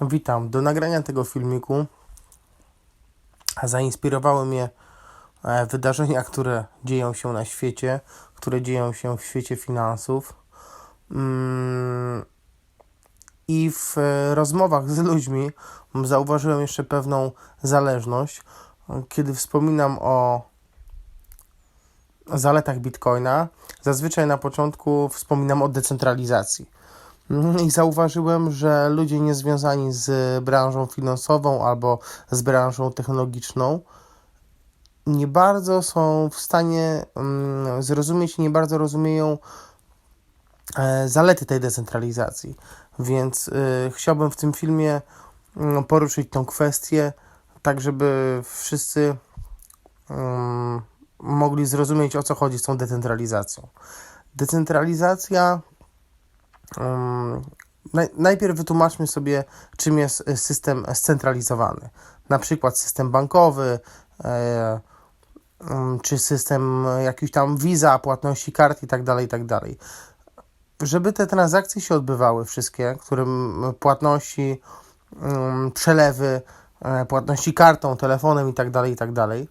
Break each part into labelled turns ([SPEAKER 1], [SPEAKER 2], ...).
[SPEAKER 1] Witam. Do nagrania tego filmiku zainspirowały mnie e, wydarzenia, które dzieją się na świecie, które dzieją się w świecie finansów. Mm, I w e, rozmowach z ludźmi zauważyłem jeszcze pewną zależność. Kiedy wspominam o zaletach Bitcoina, zazwyczaj na początku wspominam o decentralizacji. Mhm, I zauważyłem, że ludzie niezwiązani z branżą finansową albo z branżą technologiczną nie bardzo są w stanie mm, zrozumieć, nie bardzo rozumieją e, zalety tej decentralizacji. Więc y, chciałbym w tym filmie mm, poruszyć tą kwestię, tak żeby wszyscy mm, mogli zrozumieć o co chodzi z tą decentralizacją. Decentralizacja Um, naj, najpierw wytłumaczmy sobie, czym jest system scentralizowany. Na przykład system bankowy, e, czy system jakiś tam Visa, płatności kart i tak dalej, i tak. Żeby te transakcje się odbywały, wszystkie, którym płatności, przelewy, e, płatności kartą, telefonem i tak dalej, i dalej.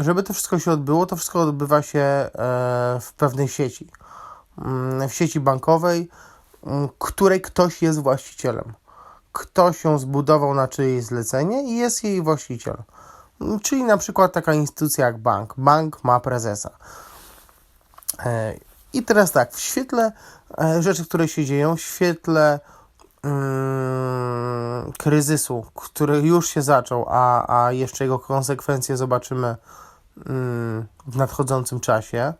[SPEAKER 1] Żeby to wszystko się odbyło, to wszystko odbywa się e, w pewnej sieci w sieci bankowej, której ktoś jest właścicielem. Ktoś ją zbudował na czyjeś zlecenie i jest jej właściciel. Czyli na przykład taka instytucja jak bank. Bank ma prezesa. E, I teraz tak, w świetle e, rzeczy, które się dzieją, w świetle mm, kryzysu, który już się zaczął, a, a jeszcze jego konsekwencje zobaczymy mm, w nadchodzącym czasie,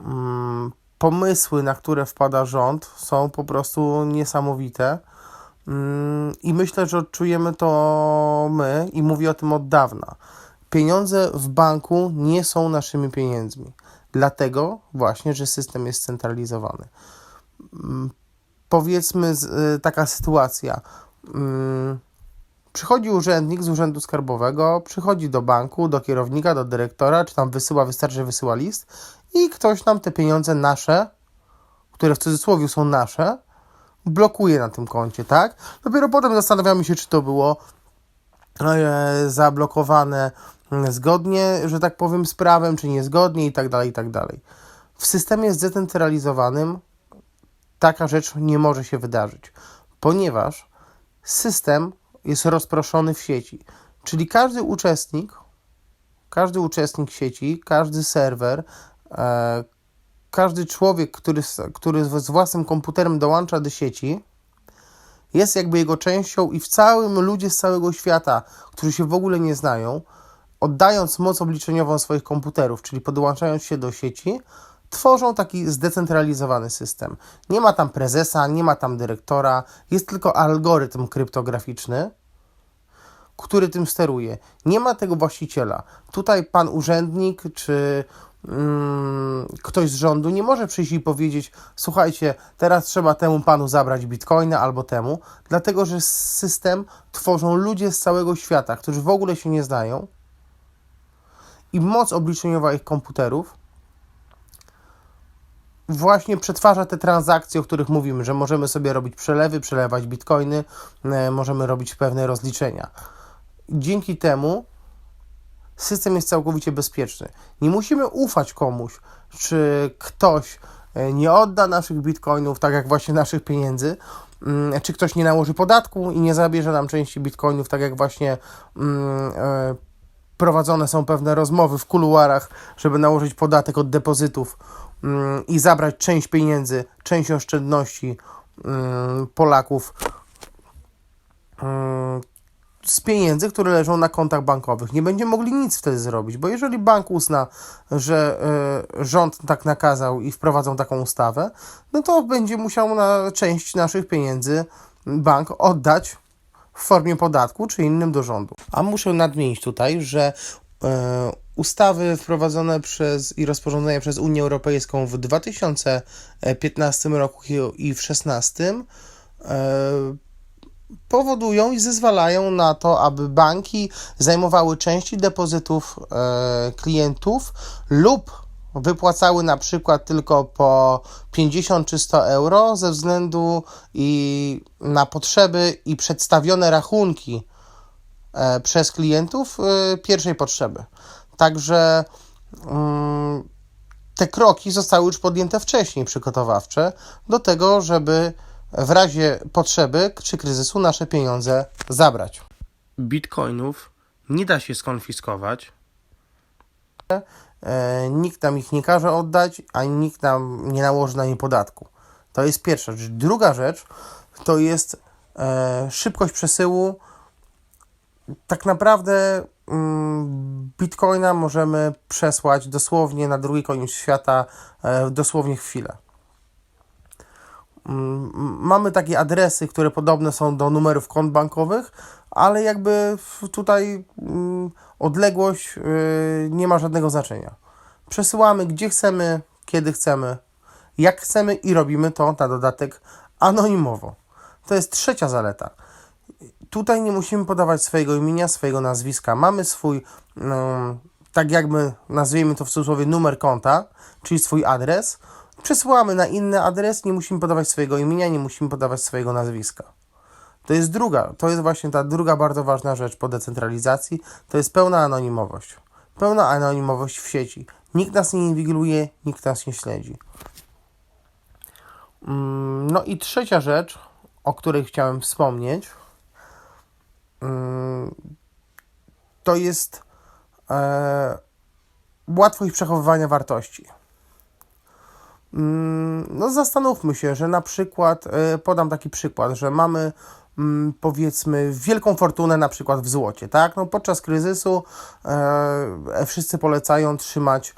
[SPEAKER 1] mm, pomysły, na które wpada rząd, są po prostu niesamowite. Mm, I myślę, że odczujemy to my i mówię o tym od dawna. Pieniądze w banku nie są naszymi pieniędzmi. Dlatego właśnie, że system jest centralizowany. Mm, powiedzmy y, taka sytuacja. Mm, przychodzi urzędnik z urzędu skarbowego, przychodzi do banku, do kierownika, do dyrektora, czy tam wysyła, wystarczy, wysyła list i ktoś nam te pieniądze nasze, które w cudzysłowie są nasze, blokuje na tym koncie, tak? Dopiero potem zastanawiamy się, czy to było e, zablokowane zgodnie, że tak powiem, z prawem, czy niezgodnie i tak dalej, i tak dalej. W systemie zdecentralizowanym taka rzecz nie może się wydarzyć, ponieważ system jest rozproszony w sieci, czyli każdy uczestnik, każdy uczestnik sieci, każdy serwer, E, każdy człowiek, który, który z własnym komputerem dołącza do sieci, jest jakby jego częścią i w całym ludzie z całego świata, którzy się w ogóle nie znają, oddając moc obliczeniową swoich komputerów, czyli podłączając się do sieci, tworzą taki zdecentralizowany system. Nie ma tam prezesa, nie ma tam dyrektora, jest tylko algorytm kryptograficzny, który tym steruje. Nie ma tego właściciela. Tutaj pan urzędnik czy Hmm, ktoś z rządu nie może przyjść i powiedzieć: Słuchajcie, teraz trzeba temu panu zabrać bitcoina albo temu, dlatego że system tworzą ludzie z całego świata, którzy w ogóle się nie znają i moc obliczeniowa ich komputerów właśnie przetwarza te transakcje, o których mówimy, że możemy sobie robić przelewy, przelewać bitcoiny, e, możemy robić pewne rozliczenia. Dzięki temu system jest całkowicie bezpieczny. Nie musimy ufać komuś, czy ktoś e, nie odda naszych bitcoinów, tak jak właśnie naszych pieniędzy, mm, czy ktoś nie nałoży podatku i nie zabierze nam części bitcoinów, tak jak właśnie mm, e, prowadzone są pewne rozmowy w kuluarach, żeby nałożyć podatek od depozytów mm, i zabrać część pieniędzy, część oszczędności Polaków z pieniędzy, które leżą na kontach bankowych. Nie będziemy mogli nic wtedy zrobić, bo jeżeli bank uzna, że y, rząd tak nakazał i wprowadzą taką ustawę, no to będzie musiał na część naszych pieniędzy bank oddać w formie podatku czy innym do rządu. A muszę nadmienić tutaj, że y, ustawy wprowadzone przez i rozporządzenia przez Unię Europejską w 2015 roku i w 2016 powodują i zezwalają na to, aby banki zajmowały części depozytów e, klientów lub wypłacały na przykład tylko po 50 czy 100 euro ze względu i na potrzeby i przedstawione rachunki e, przez klientów e, pierwszej potrzeby. Także mm, te kroki zostały już podjęte wcześniej, przygotowawcze, do tego, żeby w razie potrzeby czy kryzysu nasze pieniądze zabrać. Bitcoinów nie da się skonfiskować. E, nikt nam ich nie każe oddać, ani nikt nam nie nałoży na nie podatku. To jest pierwsza rzecz. Druga rzecz to jest e, szybkość przesyłu. Tak naprawdę mm, bitcoina możemy przesłać dosłownie na drugi koniec świata e, dosłownie chwilę. Mm, Mamy takie adresy, które podobne są do numerów kont bankowych, ale jakby tutaj mm, odległość y, nie ma żadnego znaczenia. Przesyłamy gdzie chcemy, kiedy chcemy, jak chcemy i robimy to na dodatek anonimowo. To jest trzecia zaleta. Tutaj nie musimy podawać swojego imienia, swojego nazwiska. Mamy swój, tak jakby nazwijmy to w cudzysłowie, numer konta, czyli swój adres. Przesyłamy na inny adres, nie musimy podawać swojego imienia, nie musimy podawać swojego nazwiska. To jest druga, to jest właśnie ta druga bardzo ważna rzecz po decentralizacji, to jest pełna anonimowość. Pełna anonimowość w sieci. Nikt nas nie inwigiluje, nikt nas nie śledzi. Mm, No i trzecia rzecz, o której chciałem wspomnieć, mm, to jest e, łatwość przechowywania wartości. Mm, No zastanówmy się, że na przykład, e, podam taki przykład, że mamy mm, powiedzmy wielką fortunę na przykład w złocie, tak? No podczas kryzysu e, wszyscy polecają trzymać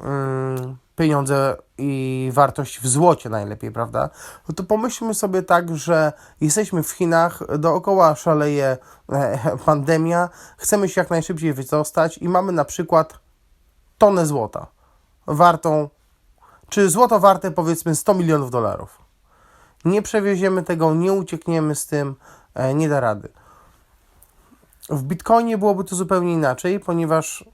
[SPEAKER 1] mm, pieniądze i wartość w złocie najlepiej, prawda? No to pomyślmy sobie tak, że jesteśmy w Chinach, dookoła szaleje e, pandemia, chcemy się jak najszybciej wydostać i mamy na przykład tonę złota wartą czy złoto warte powiedzmy 100 milionów dolarów. Nie przewieziemy tego, nie uciekniemy z tym, e, nie da rady. W Bitcoinie byłoby to zupełnie inaczej, ponieważ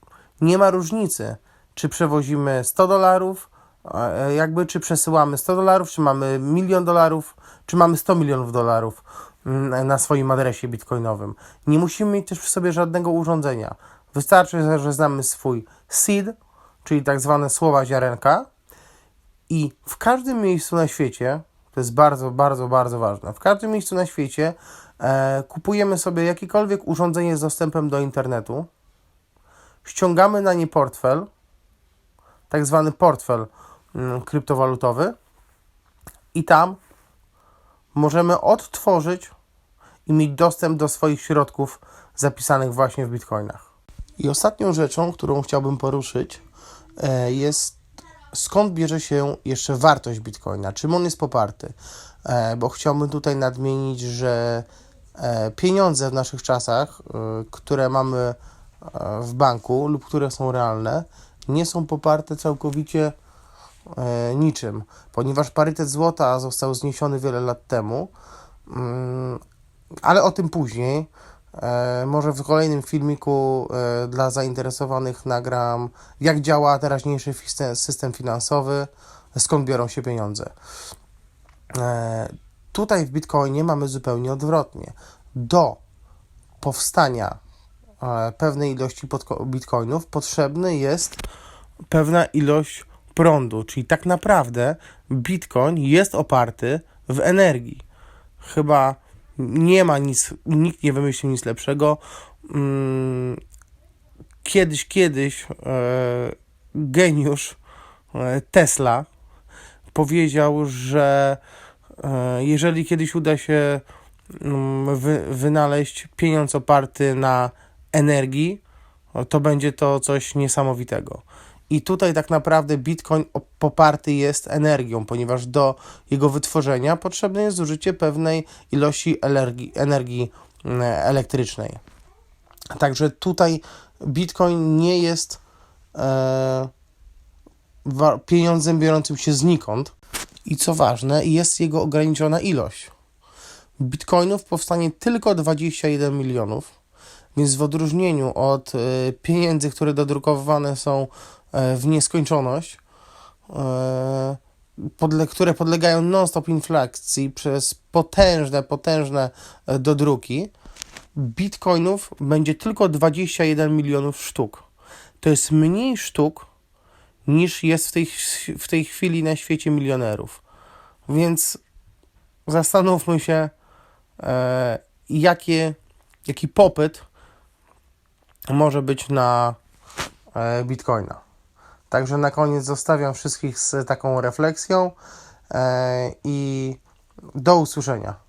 [SPEAKER 1] nie ma różnicy, czy przewozimy 100 dolarów, e, jakby czy przesyłamy 100 dolarów, czy mamy milion dolarów, czy mamy 100 milionów dolarów mm, na swoim adresie bitcoinowym. Nie musimy mieć też przy sobie żadnego urządzenia. Wystarczy, że znamy swój seed, czyli tak zwane słowa ziarenka, i w każdym miejscu na świecie, to jest bardzo, bardzo, bardzo ważne, w każdym miejscu na świecie e, kupujemy sobie jakiekolwiek urządzenie z dostępem do internetu, ściągamy na nie portfel, tak zwany portfel mm, kryptowalutowy i tam możemy odtworzyć i mieć dostęp do swoich środków zapisanych właśnie w bitcoinach. I ostatnią rzeczą, którą chciałbym poruszyć, e, jest skąd bierze się jeszcze wartość bitcoina, czym on jest poparty. E, bo chciałbym tutaj nadmienić, że e, pieniądze w naszych czasach, e, które mamy w banku lub które są realne, nie są poparte całkowicie niczym, ponieważ parytet złota został zniesiony wiele lat temu, mm, ale o tym później. E, może w kolejnym filmiku e, dla zainteresowanych nagram, jak działa teraźniejszy system finansowy, skąd biorą się pieniądze. E, tutaj w Bitcoinie mamy zupełnie odwrotnie. Do powstania pewnej ilości bitcoinów potrzebny jest pewna ilość prądu, czyli tak naprawdę bitcoin jest oparty w energii. Chyba nie ma nic, nikt nie wymyślił nic lepszego. Mm, Kiedyś, kiedyś e, geniusz e, Tesla powiedział, że e, jeżeli kiedyś uda się mm, wy, wynaleźć pieniądz oparty na energii, to będzie to coś niesamowitego. I tutaj tak naprawdę Bitcoin op- poparty jest energią, ponieważ do jego wytworzenia potrzebne jest zużycie pewnej ilości energii, energii mm, elektrycznej. Także tutaj Bitcoin nie jest e, pieniądzem biorącym się znikąd. I co ważne, jest jego ograniczona ilość. Bitcoinów powstanie tylko 21 milionów, więc w odróżnieniu od e, pieniędzy, które dodrukowywane są e, w nieskończoność, e, podle, które podlegają non-stop inflacji przez potężne, potężne dodruki, bitcoinów będzie tylko 21 milionów sztuk. To jest mniej sztuk niż jest w tej, w tej chwili na świecie milionerów. Więc zastanówmy się, e, jakie, jaki popyt może być na e, bitcoina. Także na koniec zostawiam wszystkich z taką refleksją e, i do usłyszenia.